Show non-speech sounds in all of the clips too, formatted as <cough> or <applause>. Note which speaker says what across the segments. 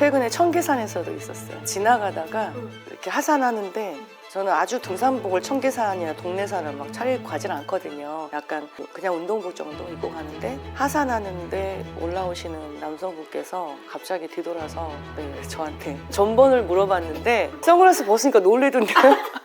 Speaker 1: 최근에 청계산에서도 있었어요. 지나가다가 이렇게 하산하는데 저는 아주 등산복을 청계산이나 동네산을 막 차리고 가진 않거든요. 약간 그냥 운동복 정도 입고 가는데 하산하는데 올라오시는 남성분께서 갑자기 뒤돌아서 네, 저한테 전번을 물어봤는데 선글라스 벗으니까 놀래던데요. <laughs>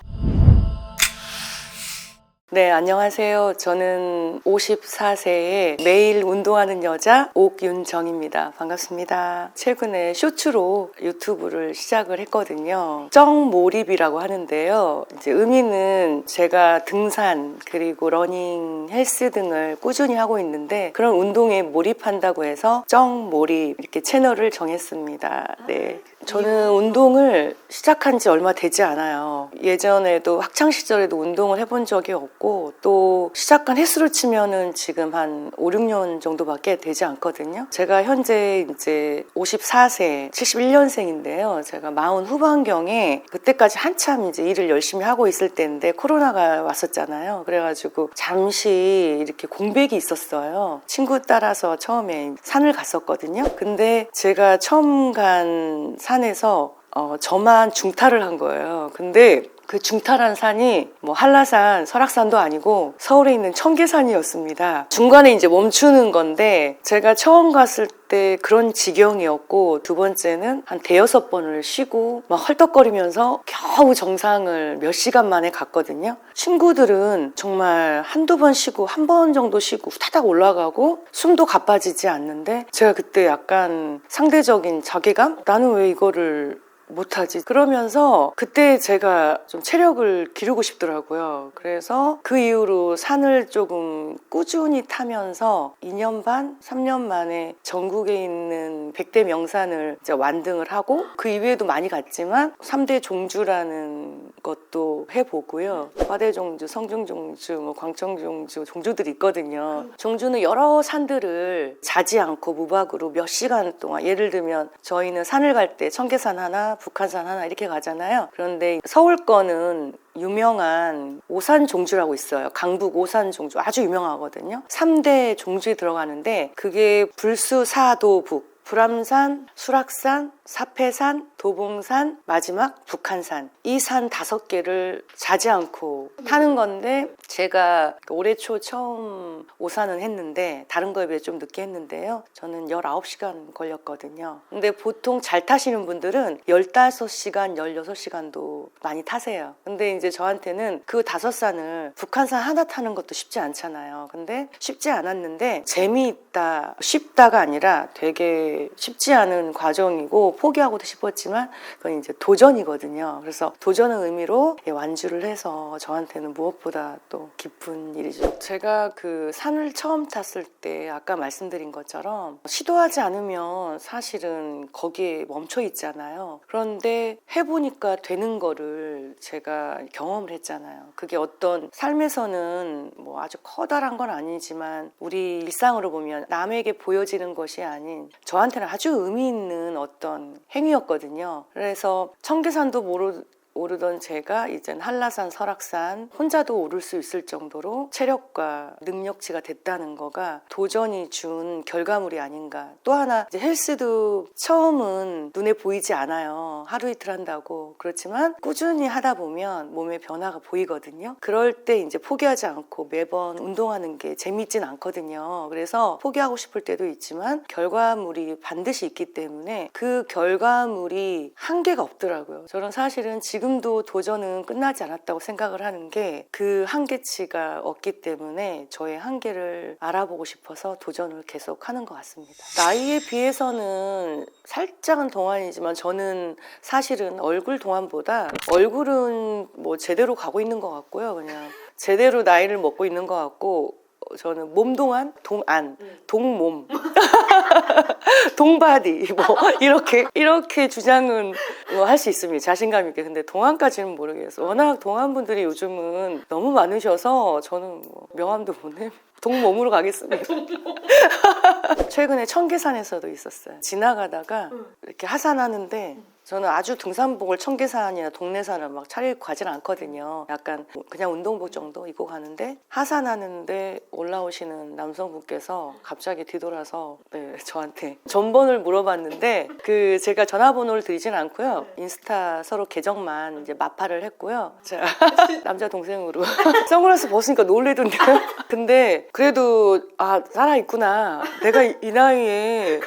Speaker 1: 네, 안녕하세요. 저는 54세에 매일 운동하는 여자 옥윤정입니다. 반갑습니다. 최근에 쇼츠로 유튜브를 시작을 했거든요. 정몰입이라고 하는데요. 이제 의미는 제가 등산 그리고 러닝, 헬스 등을 꾸준히 하고 있는데 그런 운동에 몰입한다고 해서 정몰입 이렇게 채널을 정했습니다. 네. 저는 운동을 시작한 지 얼마 되지 않아요. 예전에도 학창 시절에도 운동을 해본 적이 없고 또 시작한 횟수를 치면은 지금 한 5, 6년 정도밖에 되지 않거든요. 제가 현재 이제 54세, 71년생인데요. 제가 40 후반경에 그때까지 한참 이제 일을 열심히 하고 있을 때인데 코로나가 왔었잖아요. 그래가지고 잠시 이렇게 공백이 있었어요. 친구 따라서 처음에 산을 갔었거든요. 근데 제가 처음 간 산 에서 어, 저만 중탈을 한 거예요. 근데 그 중탈한 산이 뭐 한라산, 설악산도 아니고 서울에 있는 청계산이었습니다. 중간에 이제 멈추는 건데 제가 처음 갔을 때 그런 지경이었고 두 번째는 한 대여섯 번을 쉬고 막 헐떡거리면서 겨우 정상을 몇 시간 만에 갔거든요. 친구들은 정말 한두 번 쉬고 한 번 정도 쉬고 후다닥 올라가고 숨도 가빠지지 않는데 제가 그때 약간 상대적인 자괴감? 나는 왜 이거를 못하지. 그러면서 그때 제가 좀 체력을 기르고 싶더라고요. 그래서 그 이후로 산을 조금 꾸준히 타면서 2년 반, 3년 만에 전국에 있는 100대 명산을 이제 완등을 하고 그 이외에도 많이 갔지만 3대 종주라는 것도 해보고요. 화대종주, 성중종주, 뭐 광청종주, 종주들이 있거든요. 종주는 여러 산들을 자지 않고 무박으로 몇 시간 동안 예를 들면 저희는 산을 갈 때 청계산 하나, 북한산 하나 이렇게 가잖아요. 그런데 서울 거는 유명한 오산 종주라고 있어요. 강북 오산 종주 아주 유명하거든요. 3대 종주에 들어가는데 그게 불수 사도북 불암산, 수락산, 사패산, 도봉산, 마지막 북한산. 이 산 다섯 개를 자지 않고 타는 건데 제가 올해 초 처음 오산은 했는데 다른 거에 비해 좀 늦게 했는데요. 저는 19시간 걸렸거든요. 근데 보통 잘 타시는 분들은 15시간, 16시간도 많이 타세요. 근데 이제 저한테는 그 다섯 산을 북한산 하나 타는 것도 쉽지 않잖아요. 근데 쉽지 않았는데 재미있다, 쉽다가 아니라 되게 쉽지 않은 과정이고 포기하고도 싶었지만 그건 이제 도전이거든요. 그래서 도전의 의미로 완주를 해서 저한테는 무엇보다 또 기쁜 일이죠. 제가 그 산을 처음 탔을 때 아까 말씀드린 것처럼 시도하지 않으면 사실은 거기에 멈춰 있잖아요. 그런데 해보니까 되는 거를 제가 경험을 했잖아요. 그게 어떤 삶에서는 뭐 아주 커다란 건 아니지만 우리 일상으로 보면 남에게 보여지는 것이 아닌 저한테는 아주 의미 있는 어떤 행위였거든요. 그래서 청계산도 모르 오르던 제가 이젠 한라산, 설악산 혼자도 오를 수 있을 정도로 체력과 능력치가 됐다는 거가 도전이 준 결과물이 아닌가. 또 하나 이제 헬스도 처음은 눈에 보이지 않아요. 하루 이틀 한다고. 그렇지만 꾸준히 하다 보면 몸에 변화가 보이거든요. 그럴 때 이제 포기하지 않고 매번 운동하는 게 재밌진 않거든요. 그래서 포기하고 싶을 때도 있지만 결과물이 반드시 있기 때문에 그 결과물이 한계가 없더라고요. 저는 사실은 지금 도 도전은 끝나지 않았다고 생각을 하는 게 그 한계치가 없기 때문에 저의 한계를 알아보고 싶어서 도전을 계속 하는 것 같습니다. 나이에 비해서는 살짝은 동안이지만 저는 사실은 얼굴 동안보다 얼굴은 뭐 제대로 가고 있는 것 같고요. 그냥 제대로 나이를 먹고 있는 것 같고 저는 몸 동안 동안 동몸 <laughs> <laughs> 동바디 뭐 이렇게 이렇게 주장은 뭐 할 수 있습니다. 자신감 있게. 근데 동안까지는 모르겠어요. 워낙 동안 분들이 요즘은 너무 많으셔서 저는 뭐 명함도 보내 동몸으로 가겠습니다. <laughs> 최근에 청계산에서도 있었어요. 지나가다가 이렇게 하산하는데 저는 아주 등산복을 청계산이나 동네산을 막 차리고 가진 않거든요. 약간 그냥 운동복 정도 입고 가는데 하산하는데 올라오시는 남성분께서 갑자기 뒤돌아서 네, 저한테 전번을 물어봤는데 그 제가 전화번호를 드리진 않고요. 인스타 서로 계정만 이제 마파를 했고요. 제가 <laughs> 남자 동생으로 <laughs> 선글라스 벗으니까 놀래던데요. <laughs> 근데 그래도 아 살아 있구나. 내가 이, 이 나이에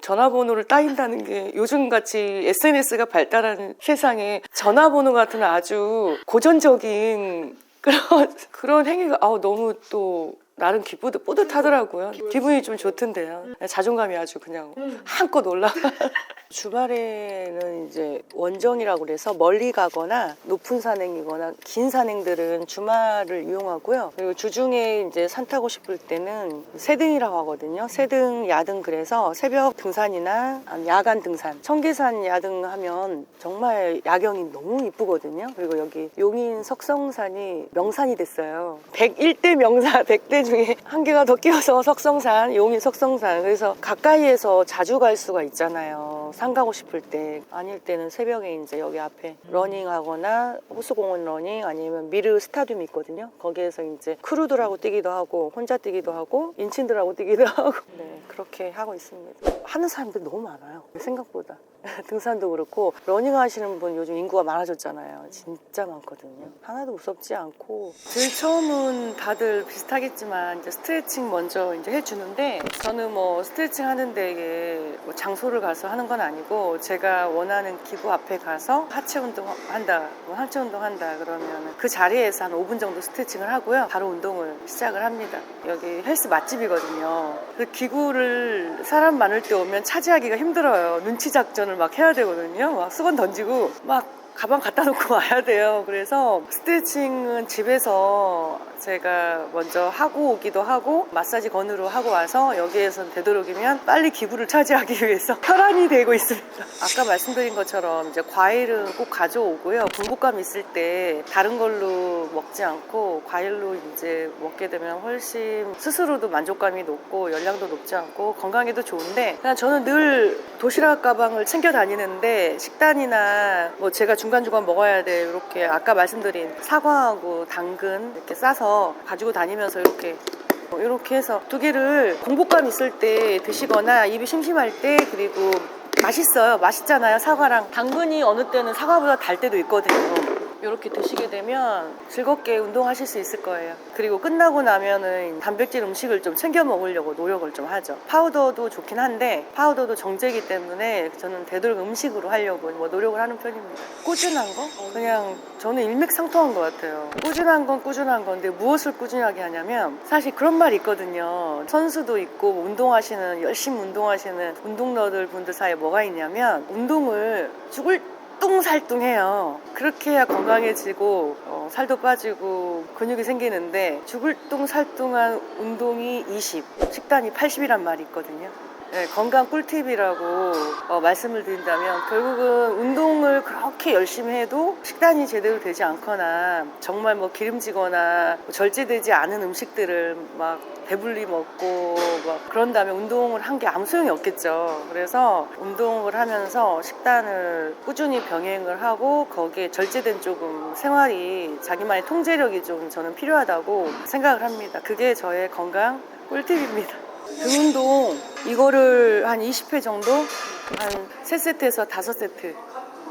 Speaker 1: 전화번호를 따인다는 게 요즘 같이 SNS 가 발달한 세상에 전화번호 같은 아주 고전적인 <laughs> 그런 그런 행위가 아우 너무 또 나름 기쁘드 뿌듯하더라고요. 기분이 좀 좋던데요. 자존감이 아주 그냥 한껏 올라. <laughs> 주말에는 이제 원정이라고 그래서 멀리 가거나 높은 산행이거나 긴 산행들은 주말을 이용하고요. 그리고 주중에 이제 산 타고 싶을 때는 세등이라고 하거든요. 세등, 야등 그래서 새벽 등산이나 야간 등산. 청계산 야등 하면 정말 야경이 너무 이쁘거든요. 그리고 여기 용인 석성산이 명산이 됐어요. 101대 명산, 100대 중에 한 개가 더 끼어서 석성산, 용인 석성산. 그래서 가까이에서 자주 갈 수가 있잖아요. 산 가고 싶을 때. 아닐 때는 새벽에 이제 여기 앞에 러닝하거나 호수공원 러닝 아니면 미르 스타디움 있거든요. 거기에서 이제 크루들하고 뛰기도 하고 혼자 뛰기도 하고 인친들하고 뛰기도 <laughs> 하고 네, 그렇게 하고 있습니다. 하는 사람들 너무 많아요. 생각보다. <laughs> 등산도 그렇고 러닝 하시는 분 요즘 인구가 많아졌잖아요. 진짜 많거든요. 하나도 무섭지 않고 제일 처음은 다들 비슷하겠지만 이제 스트레칭 먼저 이제 해주는데 저는 뭐 스트레칭 하는데 이게 뭐 장소를 가서 하는 건 아니고 제가 원하는 기구 앞에 가서 하체 운동 한다, 뭐 하체 운동 한다 그러면 그 자리에서 한 5분 정도 스트레칭을 하고요. 바로 운동을 시작을 합니다. 여기 헬스 맛집이거든요. 그 기구를 사람 많을 때 오면 차지하기가 힘들어요. 눈치 작전 을 막 해야 되거든요. 막 수건 던지고 막 가방 갖다 놓고 <laughs> 와야 돼요. 그래서 스트레칭은 집에서 제가 먼저 하고 오기도 하고 마사지 건으로 하고 와서 여기에서 되도록이면 빨리 기구를 차지하기 위해서 <laughs> 혈안이 되고 있습니다. 아까 말씀드린 것처럼 이제 과일은 꼭 가져오고요. 공복감 있을 때 다른 걸로 먹지 않고 과일로 이제 먹게 되면 훨씬 스스로도 만족감이 높고 열량도 높지 않고 건강에도 좋은데 그냥 저는 늘 도시락 가방을 챙겨 다니는데 식단이나 뭐 제가 중간중간 먹어야 돼 이렇게 아까 말씀드린 사과하고 당근 이렇게 싸서 가지고 다니면서 이렇게 이렇게 해서 두 개를 공복감 있을 때 드시거나 입이 심심할 때 그리고 맛있어요. 맛있잖아요. 사과랑 당근이 어느 때는 사과보다 달 때도 있거든요. 이렇게 드시게 되면 즐겁게 운동하실 수 있을 거예요. 그리고 끝나고 나면은 단백질 음식을 좀 챙겨 먹으려고 노력을 좀 하죠. 파우더도 좋긴 한데 파우더도 정제이기 때문에 저는 되도록 음식으로 하려고 뭐 노력을 하는 편입니다. 꾸준한 거? 그냥 저는 일맥상통한 것 같아요. 꾸준한 건 꾸준한 건데 무엇을 꾸준하게 하냐면 사실 그런 말이 있거든요. 선수도 있고 뭐 운동하시는 열심히 운동하시는 운동러들 분들 사이에 뭐가 있냐면 운동을 죽을 똥살뚱해요. 그렇게 해야 건강해지고 어, 살도 빠지고 근육이 생기는데 죽을 똥살뚱한 운동이 20, 식단이 80이란 말이 있거든요. 네, 건강 꿀팁이라고 어, 말씀을 드린다면 결국은 운동을 그렇게 열심히 해도 식단이 제대로 되지 않거나 정말 뭐 기름지거나 뭐 절제되지 않은 음식들을 막 배불리 먹고 막 그런다면 운동을 한 게 아무 소용이 없겠죠. 그래서 운동을 하면서 식단을 꾸준히 병행을 하고 거기에 절제된 조금 생활이 자기만의 통제력이 좀 저는 필요하다고 생각을 합니다. 그게 저의 건강 꿀팁입니다. 등 운동 이거를 한 20회 정도 한 3세트에서 5세트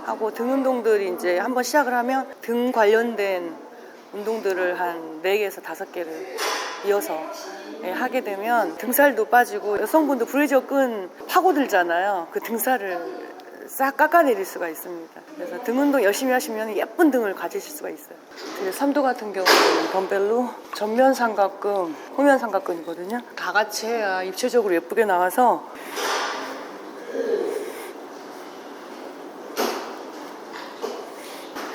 Speaker 1: 하고 등 운동들이 이제 한번 시작을 하면 등 관련된 운동들을 한 4개에서 5개를 이어서 예, 하게 되면 등살도 빠지고 여성분도 브레이저 끈 파고들잖아요. 그 등살을 싹 깎아내릴 수가 있습니다. 그래서 등 운동 열심히 하시면 예쁜 등을 가지실 수가 있어요. 이제 삼두 같은 경우는 덤벨로 전면 삼각근, 후면 삼각근이거든요. 다 같이 해야 입체적으로 예쁘게 나와서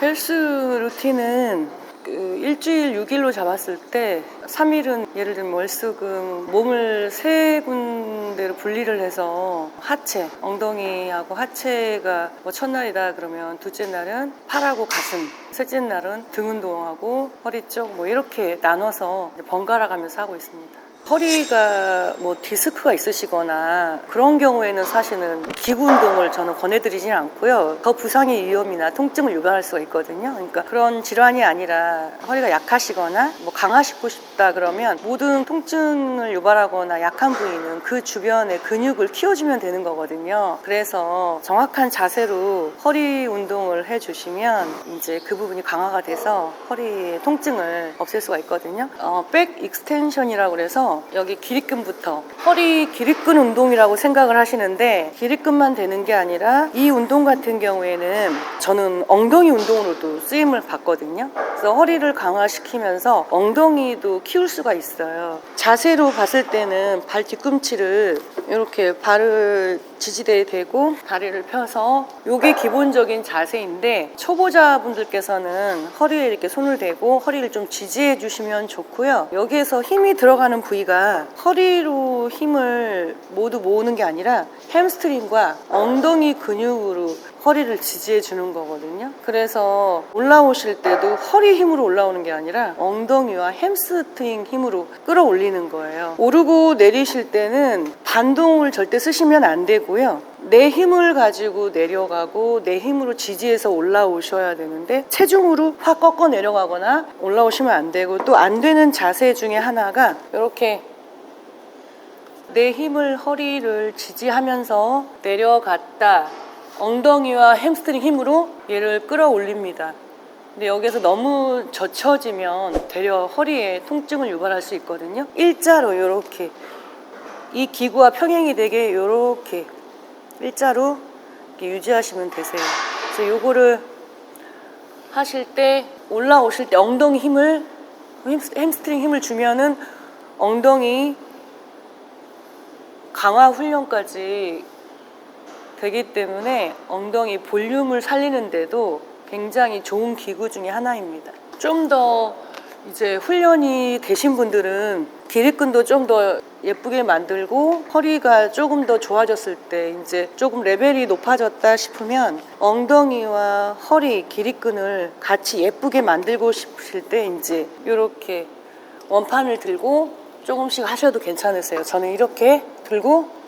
Speaker 1: 헬스 루틴은 그 일주일 6일로 잡았을 때 3일은 예를 들면 월수금 몸을 세 군데로 분리를 해서 하체, 엉덩이하고 하체가 뭐 첫날이다 그러면 둘째 날은 팔하고 가슴, 셋째 날은 등 운동하고 허리 쪽 뭐 이렇게 나눠서 번갈아 가면서 하고 있습니다. 허리가 뭐 디스크가 있으시거나 그런 경우에는 사실은 기구 운동을 저는 권해드리지는 않고요. 더 부상의 위험이나 통증을 유발할 수가 있거든요. 그러니까 그런 질환이 아니라 허리가 약하시거나 뭐 강화시키고 싶다 그러면 모든 통증을 유발하거나 약한 부위는 그 주변의 근육을 키워주면 되는 거거든요. 그래서 정확한 자세로 허리 운동을 해주시면 이제 그 부분이 강화가 돼서 허리의 통증을 없앨 수가 있거든요. 어, 백 익스텐션이라고 그래 서 여기 기립근부터 허리 기립근 운동이라고 생각을 하시는데 기립근만 되는 게 아니라 이 운동 같은 경우에는 저는 엉덩이 운동으로도 쓰임을 받거든요. 그래서 허리를 강화시키면서 엉덩이도 키울 수가 있어요. 자세로 봤을 때는 발 뒤꿈치를 이렇게 발을 지지대에 대고 다리를 펴서 이게 기본적인 자세인데 초보자분들께서는 허리에 이렇게 손을 대고 허리를 좀 지지해 주시면 좋고요. 여기에서 힘이 들어가는 부위가 허리로 힘을 모두 모으는 게 아니라 햄스트링과 엉덩이 근육으로 허리를 지지해 주는 거거든요. 그래서 올라오실 때도 허리 힘으로 올라오는 게 아니라 엉덩이와 햄스트링 힘으로 끌어올리는 거예요. 오르고 내리실 때는 반동을 절대 쓰시면 안 되고요. 내 힘을 가지고 내려가고 내 힘으로 지지해서 올라오셔야 되는데 체중으로 확 꺾어 내려가거나 올라오시면 안 되고 또 안 되는 자세 중에 하나가 이렇게 내 힘을 허리를 지지하면서 내려갔다 엉덩이와 햄스트링 힘으로 얘를 끌어올립니다. 근데 여기서 너무 젖혀지면 되려 허리에 통증을 유발할 수 있거든요. 일자로 이렇게 이 기구와 평행이 되게 이렇게 일자로 이렇게 유지하시면 되세요. 그래서 요거를 하실 때 올라오실 때 엉덩이 힘을 햄스- 햄스트링 힘을 주면은 엉덩이 강화 훈련까지 되기 때문에 엉덩이 볼륨을 살리는데도 굉장히 좋은 기구 중에 하나입니다. 좀 더 이제 훈련이 되신 분들은 기립근도 좀 더 예쁘게 만들고 허리가 조금 더 좋아졌을 때 이제 조금 레벨이 높아졌다 싶으면 엉덩이와 허리 기립근을 같이 예쁘게 만들고 싶으실 때 이제 이렇게 원판을 들고 조금씩 하셔도 괜찮으세요. 저는 이렇게 들고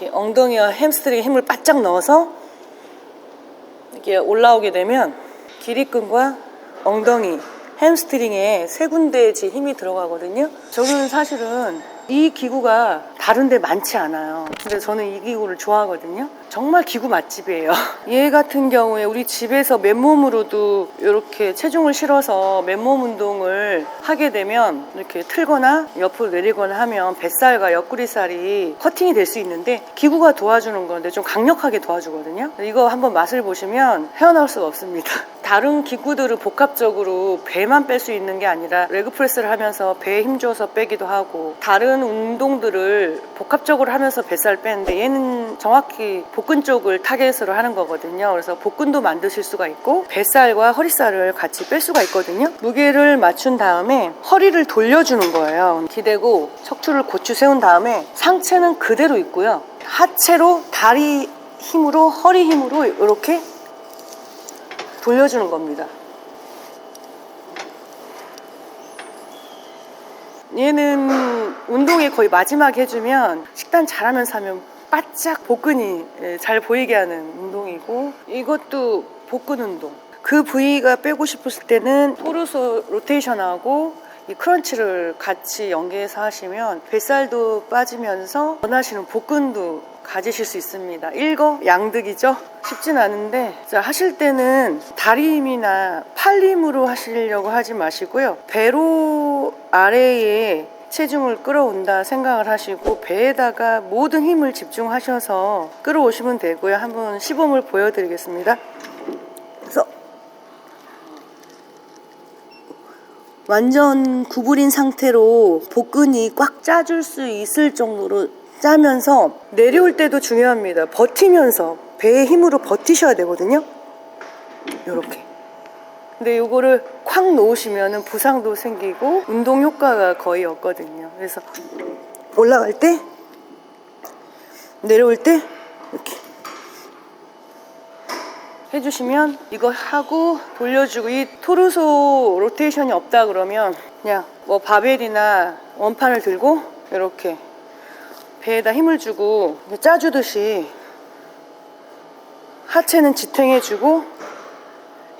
Speaker 1: 이렇게 엉덩이와 햄스트링에 힘을 바짝 넣어서 이렇게 올라오게 되면 기립근과 엉덩이, 햄스트링에 세 군데에 제 힘이 들어가거든요. 저는 사실은 이 기구가 다른 데 많지 않아요. 근데 저는 이 기구를 좋아하거든요. 정말 기구 맛집이에요. <laughs> 얘 같은 경우에 우리 집에서 맨몸으로도 이렇게 체중을 실어서 맨몸 운동을 하게 되면 이렇게 틀거나 옆으로 내리거나 하면 뱃살과 옆구리살이 커팅이 될 수 있는데 기구가 도와주는 건데 좀 강력하게 도와주거든요. 이거 한번 맛을 보시면 헤어나올 수가 없습니다. <laughs> 다른 기구들을 복합적으로 배만 뺄 수 있는 게 아니라 레그 프레스를 하면서 배에 힘줘서 빼기도 하고 다른 운동들을 복합적으로 하면서 뱃살 빼는데 얘는 정확히 복근 쪽을 타겟으로 하는 거거든요. 그래서 복근도 만드실 수가 있고 뱃살과 허리살을 같이 뺄 수가 있거든요. 무게를 맞춘 다음에 허리를 돌려주는 거예요. 기대고 척추를 고추 세운 다음에 상체는 그대로 있고요. 하체로 다리 힘으로 허리 힘으로 이렇게 돌려주는 겁니다. 얘는 운동의 거의 마지막 해주면 식단 잘하면서 하면 바짝 복근이 예, 잘 보이게 하는 운동이고 이것도 복근 운동. 그 부위가 빼고 싶으실 때는 토르소 로테이션하고 이 크런치를 같이 연계해서 하시면 뱃살도 빠지면서 원하시는 복근도 가지실 수 있습니다. 일거 양득이죠? 쉽진 않은데 자, 하실 때는 다리 힘이나 팔 힘으로 하시려고 하지 마시고요. 배로 아래에 체중을 끌어온다 생각을 하시고 배에다가 모든 힘을 집중하셔서 끌어오시면 되고요. 한번 시범을 보여드리겠습니다. 그래서 완전 구부린 상태로 복근이 꽉 짜줄 수 있을 정도로 짜면서 내려올 때도 중요합니다. 버티면서 배의 힘으로 버티셔야 되거든요. 이렇게. 근데 이거를 콱 놓으시면 부상도 생기고 운동 효과가 거의 없거든요. 그래서 올라갈 때 내려올 때 이렇게 해주시면 이거 하고 돌려주고 이 토르소 로테이션이 없다 그러면 그냥 뭐 바벨이나 원판을 들고 이렇게 배에다 힘을 주고 짜주듯이 하체는 지탱해주고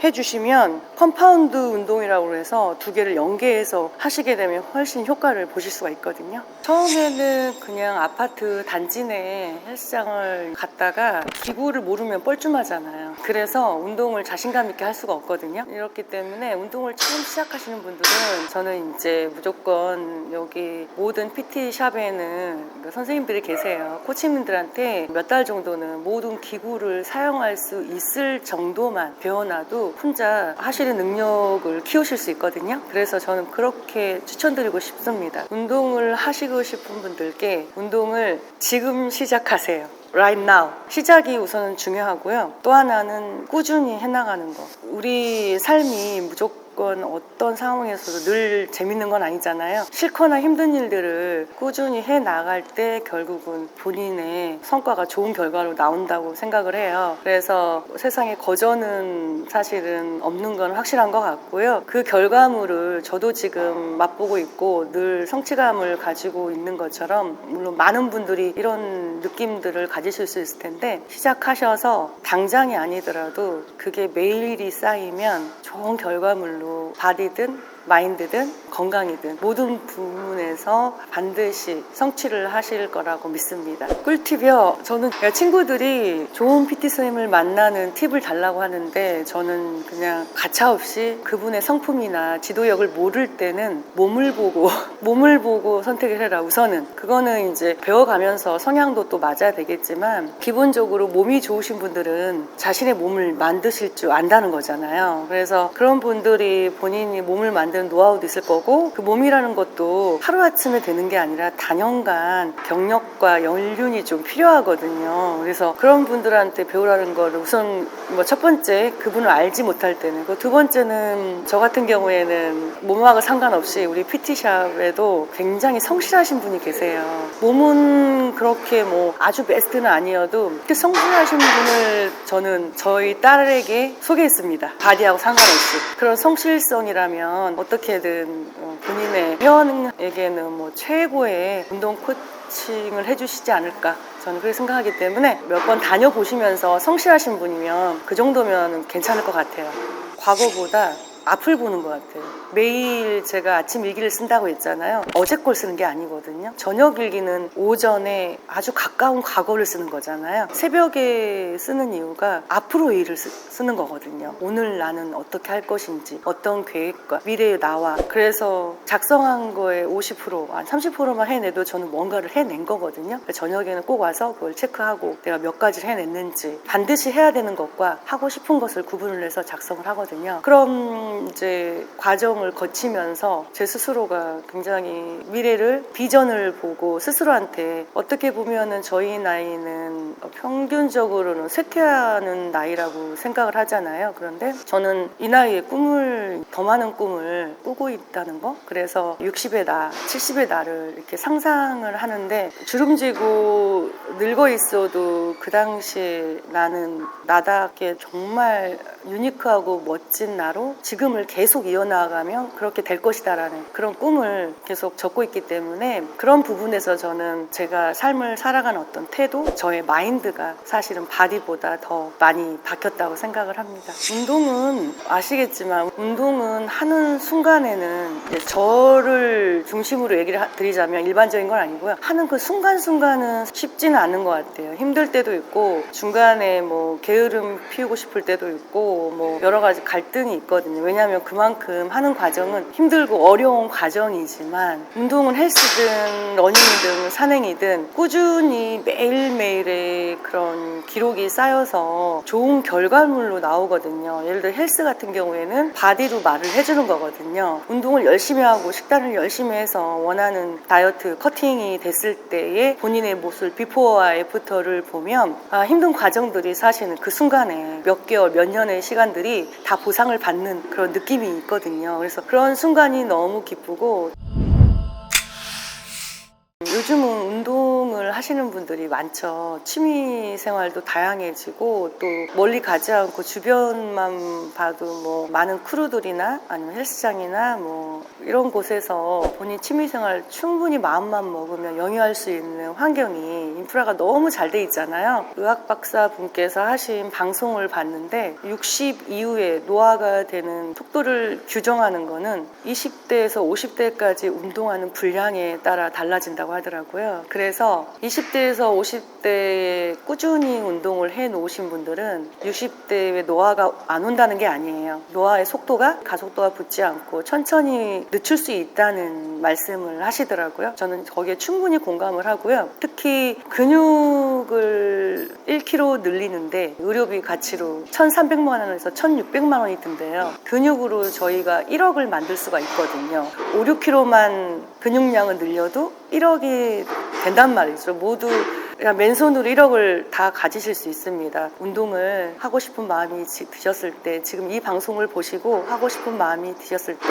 Speaker 1: 해주시면 컴파운드 운동이라고 해서 두 개를 연계해서 하시게 되면 훨씬 효과를 보실 수가 있거든요. 처음에는 그냥 아파트 단지 내 헬스장을 갔다가 기구를 모르면 뻘쭘하잖아요. 그래서 운동을 자신감 있게 할 수가 없거든요. 이렇기 때문에 운동을 처음 시작하시는 분들은 저는 이제 무조건 여기 모든 PT 샵에는 그 선생님들이 계세요. 코치님들한테 몇 달 정도는 모든 기구를 사용할 수 있을 정도만 배워놔도 혼자 하시는 능력을 키우실 수 있거든요. 그래서 저는 그렇게 추천드리고 싶습니다. 운동을 하시고 싶은 분들께 운동을 지금 시작하세요. right now. 시작이 우선은 중요하고요. 또 하나는 꾸준히 해나가는 거. 우리 삶이 무조건 어떤 상황에서도 늘 재밌는 건 아니잖아요. 싫거나 힘든 일들을 꾸준히 해 나갈 때 결국은 본인의 성과가 좋은 결과로 나온다고 생각을 해요. 그래서 세상에 거저는 사실은 없는 건 확실한 것 같고요. 그 결과물을 저도 지금 맛보고 있고 늘 성취감을 가지고 있는 것처럼 물론 많은 분들이 이런 느낌들을 가지실 수 있을 텐데 시작하셔서 당장이 아니더라도 그게 매일이 쌓이면 좋은 결과물로 바디든 마인드든 건강이든 모든 부분에서 반드시 성취를 하실 거라고 믿습니다. 꿀팁이요. 저는 친구들이 좋은 PT 선생님을 만나는 팁을 달라고 하는데 저는 그냥 가차없이 그분의 성품이나 지도력을 모를 때는 몸을 보고 <laughs> 몸을 보고 선택을 해라. 우선은 그거는 이제 배워가면서 성향도 또 맞아야 되겠지만 기본적으로 몸이 좋으신 분들은 자신의 몸을 만드실 줄 안다는 거잖아요. 그래서 그런 분들이 본인이 몸을 만 드는 노하우도 있을 거고 그 몸이라는 것도 하루아침에 되는 게 아니라 단연간 경력과 연륜이 좀 필요하거든요. 그래서 그런 분들한테 배우라는 거를 우선 뭐 첫 번째 그분을 알지 못할 때는 그두 번째는 저 같은 경우에는 몸하고 상관없이 우리 PT샵에도 굉장히 성실하신 분이 계세요. 몸은 그렇게 뭐 아주 베스트는 아니어도 성실하신 분을 저는 저희 딸에게 소개했습니다. 바디하고 상관없이 그런 성실성이라면 어떻게든 어, 본인의 회원에게는 뭐 최고의 운동 코칭을 해주시지 않을까 저는 그렇게 생각하기 때문에 몇 번 다녀보시면서 성실하신 분이면 그 정도면 괜찮을 것 같아요. 과거보다 앞을 보는 것 같아요. 매일 제가 아침 일기를 쓴다고 했잖아요. 어제 걸 쓰는 게 아니거든요. 저녁 일기는 오전에 아주 가까운 과거를 쓰는 거잖아요. 새벽에 쓰는 이유가 앞으로 일을 쓰, 는 거거든요. 오늘 나는 어떻게 할 것인지, 어떤 계획과 미래의 나와. 그래서 작성한 거에 50%, 한 30%만 해내도 저는 뭔가를 해낸 거거든요. 저녁에는 꼭 와서 그걸 체크하고 내가 몇 가지를 해냈는지 반드시 해야 되는 것과 하고 싶은 것을 구분을 해서 작성을 하거든요. 그럼 이제 과정을 거치면서 제 스스로가 굉장히 미래를 비전을 보고 스스로한테 어떻게 보면은 저희 나이는 평균적으로는 쇠퇴하는 나이라고 생각을 하잖아요. 그런데 저는 이 나이에 꿈을 더 많은 꿈을 꾸고 있다는 거. 그래서 60의 나, 70의 나를 이렇게 상상을 하는데 주름지고 늙어 있어도 그 당시에 나는 나답게 정말 유니크하고 멋진 나로 지금 을 계속 이어나가면 그렇게 될 것이다라는 그런 꿈을 계속 적고 있기 때문에 그런 부분에서 저는 제가 삶을 살아가는 어떤 태도, 저의 마인드가 사실은 바디보다 더 많이 바뀌었다고 생각을 합니다. 운동은 아시겠지만 운동은 하는 순간에는 저를 중심으로 얘기를 하- 드리자면 일반적인 건 아니고요. 하는 그 순간순간은 쉽지는 않은 것 같아요. 힘들 때도 있고 중간에 뭐 게으름 피우고 싶을 때도 있고 뭐 여러 가지 갈등이 있거든요. 왜냐하면 그만큼 하는 과정은 힘들고 어려운 과정이지만 운동은 헬스든 러닝이든 산행이든 꾸준히 매일매일의 그런 기록이 쌓여서 좋은 결과물로 나오거든요. 예를 들어 헬스 같은 경우에는 바디로 말을 해주는 거거든요. 운동을 열심히 하고 식단을 열심히 해서 원하는 다이어트 커팅이 됐을 때의 본인의 모습 비포와 애프터를 보면 아, 힘든 과정들이 사실은 그 순간에 몇 개월, 몇 년의 시간들이 다 보상을 받는 그런 느낌이 있거든요. 그래서 그런 순간이 너무 기쁘고 요즘은 운동을 하시는 분들이 많죠. 취미 생활도 다양해지고 또 멀리 가지 않고 주변만 봐도 뭐 많은 크루들이나 아니면 헬스장이나 뭐 이런 곳에서 본인 취미 생활 충분히 마음만 먹으면 영위할 수 있는 환경이 인프라가 너무 잘 돼 있잖아요. 의학 박사 분께서 하신 방송을 봤는데 60 이후에 노화가 되는 속도를 규정하는 거는 20대에서 50대까지 운동하는 분량에 따라 달라진다고 하 더라고요. 그래서 20대에서 50대에 꾸준히 운동을 해 놓으신 분들은 60대에 노화가 안 온다는 게 아니에요. 노화의 속도가 가속도가 붙지 않고 천천히 늦출 수 있다는 말씀을 하시더라고요. 저는 거기에 충분히 공감을 하고요. 특히 근육을 1kg 늘리는데 의료비 가치로 1,300만 원에서 1,600만 원이 든대요. 근육으로 저희가 1억을 만들 수가 있거든요. 5, 6kg만 근육량을 늘려도 1억이 된단 말이죠. 모두 그냥 맨손으로 1억을 다 가지실 수 있습니다. 운동을 하고 싶은 마음이 지- 드셨을 때, 지금 이 방송을 보시고 하고 싶은 마음이 드셨을 때,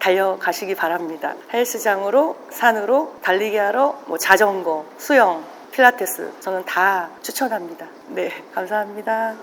Speaker 1: 달려가시기 바랍니다. 헬스장으로, 산으로, 달리기 하러, 뭐 자전거, 수영, 필라테스, 저는 다 추천합니다. 네, 감사합니다.